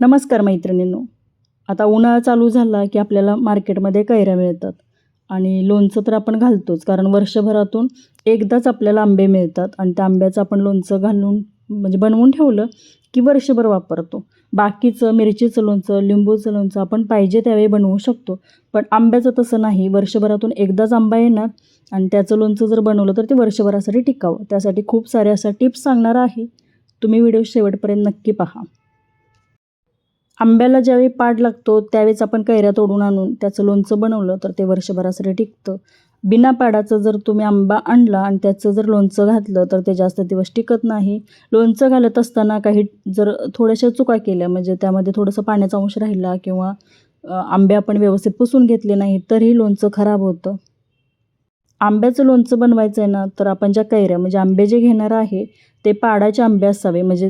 नमस्कार मैत्रिणींनो. आता उन्हाळा चालू झाला की आपल्याला मार्केटमध्ये कैऱ्या मिळतात आणि लोणचं तर आपण घालतोच कारण वर्षभरातून एकदाच आपल्याला आंबे मिळतात आणि त्या आंब्याचं आपण लोणचं घालून म्हणजे बनवून ठेवलं की वर्षभर वापरतो. बाकीचं मिरचीचं लोणचं लिंबूचं लोणचं आपण पाहिजे त्यावेळी बनवू शकतो. पण आंब्याचं तसं नाही वर्षभरातून एकदाच आंबा येणार आणि त्याचं लोणचं जर बनवलं तर ते वर्षभरासाठी टिकावं. त्यासाठी खूप साऱ्या अशा टिप्स सांगणार आहे. तुम्ही व्हिडिओ शेवटपर्यंत नक्की पहा. आंब्याला ज्यावेळी पाड लागतो त्यावेळेस आपण कैऱ्या तोडून आणून त्याचं लोणचं बनवलं तर ते वर्षभरासाठी टिकतं. बिना पाडाचं जर तुम्ही आंबा आणला आणि त्याचं जर लोणचं घातलं तर ते जास्त दिवस टिकत नाही. लोणचं घालत असताना काही जर थोड्याशा चुका केल्या म्हणजे त्यामध्ये थोडंसं पाण्याचा अंश राहिला किंवा आंबे आपण व्यवस्थित पुसून घेतले नाही तरीही लोणचं खराब होतं. आंब्याचं लोणचं बनवायचं आहे ना तर आपण ज्या कैऱ्या म्हणजे आंबे जे घेणार आहे ते पाडाचे आंबे असावे. म्हणजे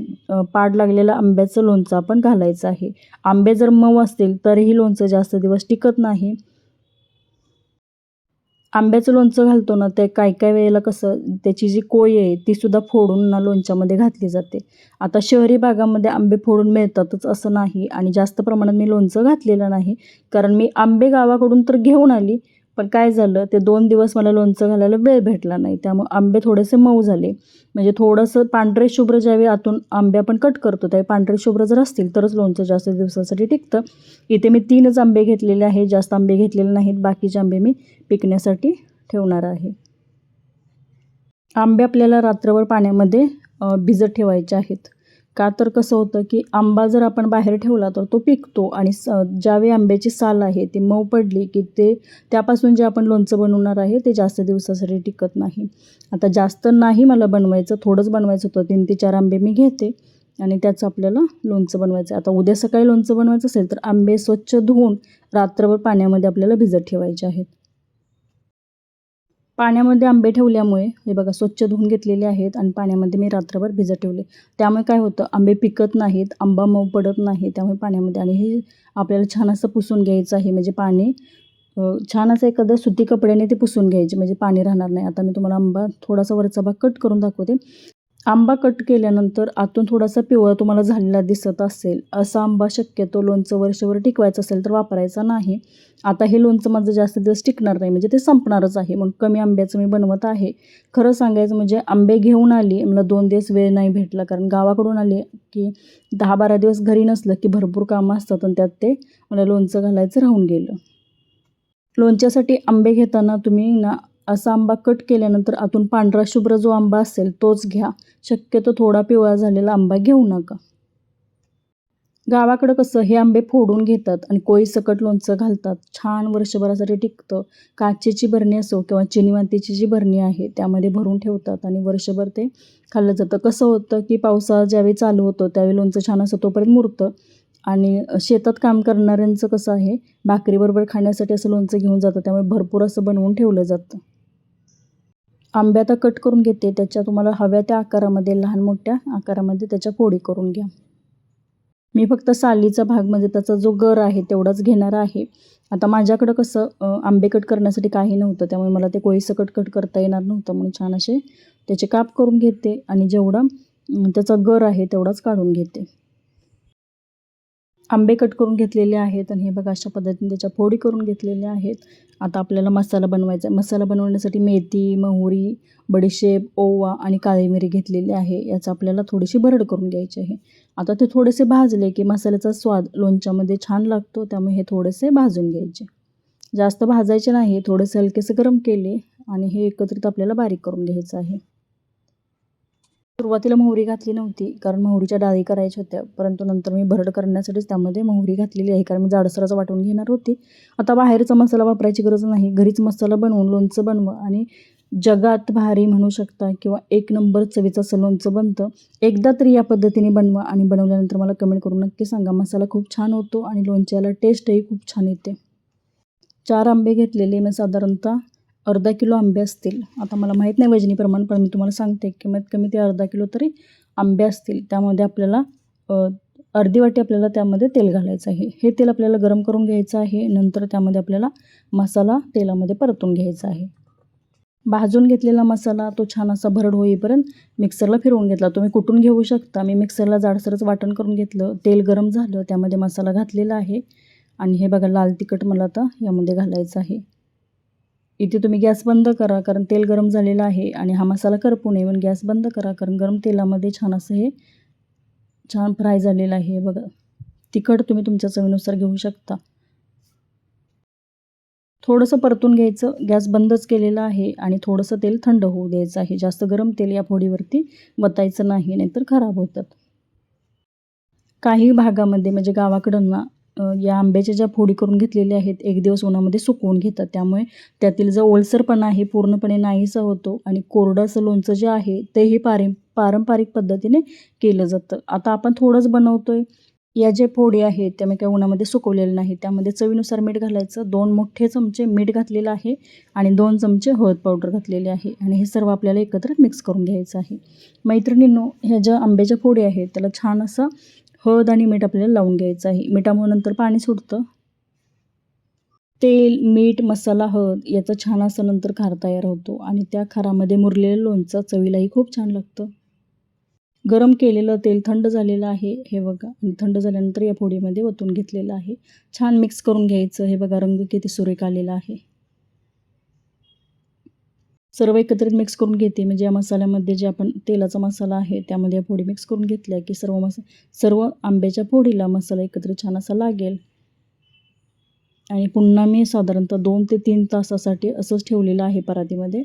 पाड लागलेलं आंब्याचं लोणचं आपण घालायचं आहे. आंबे जर मऊ असतील तरीही लोणचं जास्त दिवस टिकत नाही. आंब्याचं लोणचं घालतो ना ते काय काय वेळेला कसं त्याची जी कोय आहे ती सुद्धा फोडून ना लोणच्यामध्ये घातली जाते. आता शहरी भागामध्ये आंबे फोडून मिळतातच असं नाही. आणि जास्त प्रमाणात मी लोणचं घातलेलं नाही. कारण मी आंबे गावाकडून तर घेऊन आली पण काय झालं ते दोन दिवस मला लोणचं घालायला वेळ भेटला नाही. त्यामुळे आंबे थोडेसे मऊ झाले. म्हणजे थोडंसं पांढरे शुभ्र ज्यावेळी आतून आंबे आपण कट करतो. त्यावेळी पांढरे शुभ्र जर असतील तरच लोणचं जास्त दिवसासाठी टिकतं. इथे मी तीनच आंबे घेतलेले आहे जास्त आंबे घेतलेले नाहीत. बाकीचे आंबे मी पिकण्यासाठी ठेवणार आहे. आंबे आपल्याला रात्रभर पाण्यामध्ये भिजत ठेवायचे आहेत. का तर कसं होतं की आंबा जर आपण बाहेर ठेवला तर तो पिकतो आणि स ज्यावेळी आंब्याची साल आहे ती मऊ पडली की ते त्यापासून जे आपण लोणचं बनवणार आहे ते जास्त दिवसासाठी टिकत नाही. आता जास्त नाही मला बनवायचं थोडंच बनवायचं होतं तीन ते चार आंबे मी घेते आणि त्याचं आपल्याला लोणचं बनवायचं. आहे आता उद्या सकाळी लोणचं बनवायचं असेल तर आंबे स्वच्छ धुवून रात्रभर पाण्यामध्ये आपल्याला भिजत ठेवायचे आहेत. पाण्यामध्ये आंबे ठेवल्यामुळे हे बघा स्वच्छ धुवून घेतलेले आहेत आणि पाण्यामध्ये मी रात्रभर भिजत ठेवले. त्यामुळे काय होतं आंबे पिकत नाहीत आंबा मऊ पडत नाही त्यामुळे पाण्यामध्ये आणि हे आपल्याला छान असं पुसून घ्यायचं आहे. म्हणजे पाणी छान असं एखादं सुती कपड्याने ते पुसून घ्यायचे म्हणजे पाणी राहणार नाही. आता मी तुम्हाला आंबा थोडासा वरचा भाग कट करून दाखवते. आंबा कट केल्यानंतर आतून थोडासा पिवळा तुम्हाला झालेला दिसत असेल. असा आंबा शक्यतो लोणचं वर्षभर टिकवायचं असेल तर वापरायचा नाही. आता हे लोणचं माझं जास्त दिवस टिकणार नाही. म्हणजे ते संपणारच आहे. म्हणून कमी आंब्याचं मी बनवत आहे. खरं सांगायचं म्हणजे आंबे घेऊन आली. मला दोन दिवस वेळ नाही भेटला. कारण गावाकडून आले की दहा बारा दिवस घरी नसलं की भरपूर कामं असतात आणि त्यात ते मला लोणचं घालायचं राहून गेलं. लोणच्यासाठी आंबे घेताना तुम्ही ना असा आंबा कट केल्यानंतर आतून पांढरा शुभ्र जो आंबा असेल तोच घ्या. शक्यतो थोडा पिवळा झालेला आंबा घेऊ नका. गावाकडं कसं हे आंबे फोडून घेतात आणि कोळी सकट लोणचं घालतात. छान वर्षभरासाठी टिकतं. काचेची बरणी असो किंवा चिनी मातीची जी बरणी आहे त्यामध्ये भरून ठेवतात आणि वर्षभर ते खाल्लं जातं. कसं होतं की पावसाळा ज्यावेळी चालू होतो त्यावेळी लोणचं छान असं तोपर्यंत मुरतं. आणि शेतात काम करणाऱ्यांचं कसं आहे भाकरीबरोबर खाण्यासाठी असं लोणचं घेऊन जातं त्यामुळे भरपूर असं बनवून ठेवलं जातं. आंबे आता कट करून घेते. त्याच्या तुम्हाला हव्या त्या आकारामध्ये लहान मोठ्या आकारामध्ये त्याच्या फोडी करून घ्या. मी फक्त सालीचा भाग म्हणजे त्याचा जो गर आहे तेवढाच घेणार आहे. आता माझ्याकडं कसं आंबे कट करण्यासाठी काही नव्हतं. त्यामुळे मला ते कोळीचं कट कट करता येणार नव्हतं. म्हणून छान असे त्याचे काप करून घेते आणि जेवढा त्याचा गर आहे तेवढाच काढून घेते. आंबे कट करून घेतलेले आहेत आणि हे बघा अशा पद्धतीने त्याच्या फोडी करून घेतलेल्या आहेत. आता आपल्याला मसाला बनवायचा आहे. मसाला बनवण्यासाठी मेथी मोहरी बडीशेप ओवा आणि काळी मिरी घेतलेली आहे. याचं आपल्याला थोडीशी भरड करून घ्यायची आहे. आता ते थोडेसे भाजले की मसाल्याचा स्वाद लोणच्यामध्ये छान लागतो त्यामुळे हे थोडेसे भाजून घ्यायचे. जास्त भाजायचे नाही थोडेसे हलकेसे गरम केले आणि हे एकत्रित आपल्याला बारीक करून घ्यायचं आहे. सुरुवातीला मोहरी घातली नव्हती कारण मोहरीच्या डाळी करायच्या होत्या. परंतु नंतर मी भरड करण्यासाठीच त्यामध्ये मोहरी घातलेली आहे कारण मी जाडसराचं वाटून घेणार होती. आता बाहेरचा मसाला वापरायची गरज नाही. घरीच मसाला बनवून लोणचं बनवा आणि जगात भारी म्हणू शकता किंवा एक नंबर चवीचं असं लोणचं बनतं एकदा तरी या पद्धतीने बनवा आणि बनवल्यानंतर मला कमेंट करून नक्की सांगा. मसाला खूप छान होतो आणि लोणच्याला टेस्टही खूप छान येते. चार आंबे घेतलेले मी साधारणतः अर्धा किलो आंबे असतील. आता मला माहीत नाही वजनी प्रमाण पण मी तुम्हाला सांगते कमीत कमी ते अर्धा किलो तरी आंबे असतील. त्यामध्ये आपल्याला अर्धी वाटी आपल्याला त्यामध्ये तेल घालायचं आहे. हे तेल आपल्याला गरम करून घ्यायचं आहे. नंतर त्यामध्ये आपल्याला मसाला तेलामध्ये परतून घ्यायचा आहे. भाजून घेतलेला मसाला तो छान असा भरड होईपर्यंत मिक्सरला फिरवून घेतला. तुम्ही कुठून घेऊ शकता. मी मिक्सरला जाडसरच वाटण करून घेतलं. तेल गरम झालं. त्यामध्ये मसाला घातलेला आहे. आणि हे बघा लाल तिखट मला आता यामध्ये घालायचं आहे. इथे तुम्ही गॅस बंद करा कारण तेल गरम झालेलं आहे आणि हा मसाला करपू नये म्हणून गॅस बंद करा कारण गरम तेलामध्ये छान असं हे छान फ्राय झालेलं आहे. बघा तिखट तुम्ही तुमच्या चवीनुसार घेऊ शकता. थोडंसं परतून घ्यायचं गॅस बंदच केलेला आहे आणि थोडंसं तेल थंड होऊ द्यायचं आहे. जास्त गरम तेल या फोडीवरती वतायचं नाही नाहीतर खराब होतात. काही भागामध्ये म्हणजे गावाकडं ना या आंब्याच्या ज्या फोडी करून घेतलेल्या आहेत एक दिवस उन्हामध्ये सुकवून घेतात. त्यामुळे त्यातील जो ओलसरपणा आहे पूर्णपणे नाहीसा होतो आणि कोरडं असं लोणचं जे आहे तेही पारं पारंपरिक पद्धतीने केलं जातं. आता आपण थोडंच बनवतो आहे या जे फोडी आहेत त्या मी काही उन्हामध्ये सुकवलेलं नाही त्यामध्ये चवीनुसार मीठ घालायचं. दोन मोठे चमचे मीठ घातलेलं आहे आणि दोन चमचे हळद पावडर घातलेले आहे. आणि हे सर्व आपल्याला एकत्र मिक्स करून घ्यायचं आहे. मैत्रिणींनो ह्या ज्या आंब्याच्या फोडी आहेत त्याला छान असं हळद आणि मीठ आपल्याला लावून घ्यायचं आहे. मिठामुळे नंतर पाणी सुटतं तेल मीठ मसाला हळद याचा छान असं नंतर खार तयार होतो आणि त्या खारामध्ये मुरलेलं लोणचं चवीलाही खूप छान लागतं. गरम केलेलं तेल थंड झालेलं आहे हे बघा. आणि थंड झाल्यानंतर या फोडीमध्ये ओतून घेतलेलं आहे. छान मिक्स करून घ्यायचं. हे बघा रंग किती सुरेख आलेला आहे. सर्व एकत्रित मिक्स करून घेते. म्हणजे या मसाल्यामध्ये जे आपण तेलाचा मसाला आहे त्यामध्ये फोडी मिक्स करून घेतल्या की सर्व मसा सर्व आंब्याच्या फोडीला मसाला एकत्रित छान असा लागेल. आणि पुन्हा मी साधारणतः दोन ते तीन तासासाठी असंच ठेवलेलं आहे परातीमध्ये.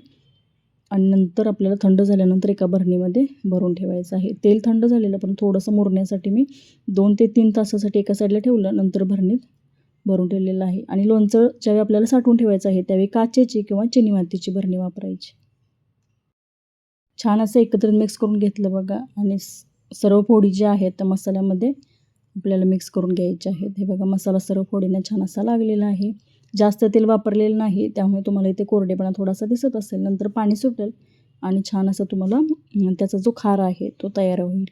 आणि नंतर आपल्याला थंड झाल्यानंतर एका भरणीमध्ये भरून ठेवायचं आहे. तेल थंड झालेलं पण थोडंसं मुरण्यासाठी मी दोन ते तीन तासासाठी एका साईडला ठेवलं. नंतर भरणीत भरून ठेवलेलं आहे. आणि लोणचं ज्यावेळी आपल्याला साठवून ठेवायचं आहे त्यावेळी काचेची किंवा चिनी मातीची भरणी वापरायची. छान असं एकत्रित मिक्स करून घेतलं बघा. आणि सर्व फोडी ज्या आहेत त्या मसाल्यामध्ये आपल्याला मिक्स करून घ्यायचे आहेत. हे बघा मसाला सर्व फोडीने छान असा लागलेला आहे. जास्त तेल वापरलेलं नाही त्यामुळे तुम्हाला इथे कोरडेपणा थोडासा दिसत असेल. नंतर पाणी सुटेल आणि छान असं तुम्हाला त्याचा जो खार आहे तो तयार होईल.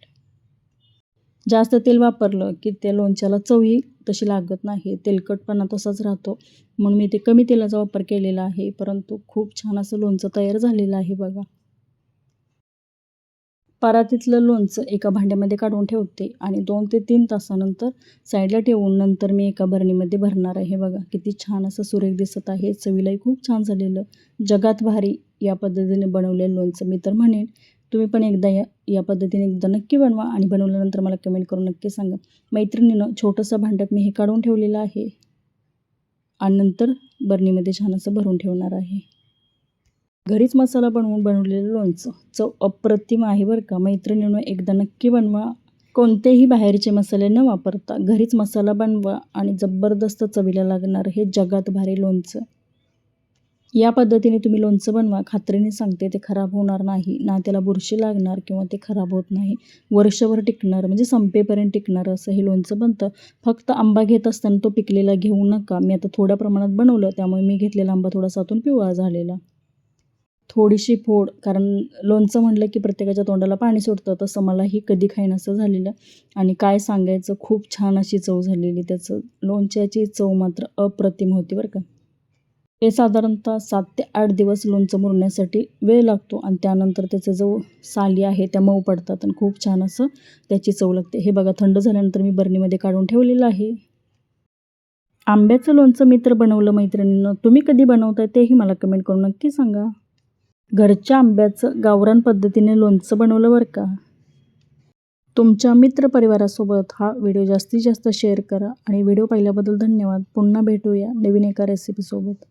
जास्त तेल वापरलं की त्या लोणच्याला चवही तशी लागत नाही. तेलकटपणा तसाच राहतो. म्हणून मी ते कमी तेलाचा वापर केलेला आहे. परंतु खूप छान असं लोणचं तयार झालेलं आहे बघा. परातीतलं लोणचं एका भांड्यामध्ये काढून ठेवते आणि दोन ते तीन तासानंतर साईडला ठेवून नंतर मी एका भरणीमध्ये भरणार आहे. बघा किती छान असं सुरेख दिसत आहे. चवीलाही खूप छान झालेलं. जगात भारी या पद्धतीने बनवलेलं लोणचं मी तर म्हणेन. तुम्ही पण एकदा या या पद्धतीने एकदा नक्की बनवा आणि बनवल्यानंतर मला कमेंट करून नक्की सांगा. मैत्रिणीनं छोटंसं भांड्यात मी हे काढून ठेवलेलं आहे आणि नंतर बरणीमध्ये छान असं भरून ठेवणार आहे. घरीच मसाला बनवून बनवलेलं लोणचं. चव अप्रतिम आहे बरं का. मैत्रिणीनं एकदा नक्की बनवा. कोणतेही बाहेरचे मसाले न वापरता घरीच मसाला बनवा आणि जबरदस्त चवीला लागणार हे जगात भारी लोणचं. या पद्धतीने तुम्ही लोणचं बनवा. खात्रीने सांगते ते खराब होणार नाही. ना त्याला बुरशी लागणार किंवा ते खराब होत नाही. वर्षभर टिकणार म्हणजे संपेपर्यंत टिकणार असं हे लोणचं बनतं. फक्त आंबा घेत असताना तो पिकलेला घेऊ नका. मी आता थोड्या प्रमाणात बनवलं त्यामुळे मी घेतलेला आंबा थोडासा आतून पिवळा झालेला. थोडीशी फोड कारण लोणचं म्हटलं की प्रत्येकाच्या तोंडाला पाणी सुटतं तसं मलाही कधी खाईनासं झालेलं. आणि काय सांगायचं खूप छान अशी चव झालेली. त्याचं लोणच्याची चव मात्र अप्रतिम होती बरं का. हे साधारणतः सात ते आठ दिवस लोणचं मुरण्यासाठी वेळ लागतो आणि त्यानंतर त्याचं जो साली आहे त्या मऊ पडतात आणि खूप छान असं त्याची चव लागते. हे बघा थंड झाल्यानंतर मी बरणीमध्ये काढून ठेवलेलं आहे. आंब्याचं लोणचं मी तर बनवलं मैत्रिणीनं. तुम्ही कधी बनवताय तेही मला कमेंट करून नक्की सांगा. घरच्या आंब्याचं गावरान पद्धतीने लोणचं बनवलं बरं का? तुमच्या मित्रपरिवारासोबत हा व्हिडिओ जास्तीत जास्त शेअर करा आणि व्हिडिओ पाहिल्याबद्दल धन्यवाद. पुन्हा भेटूया नवीन एका रेसिपीसोबत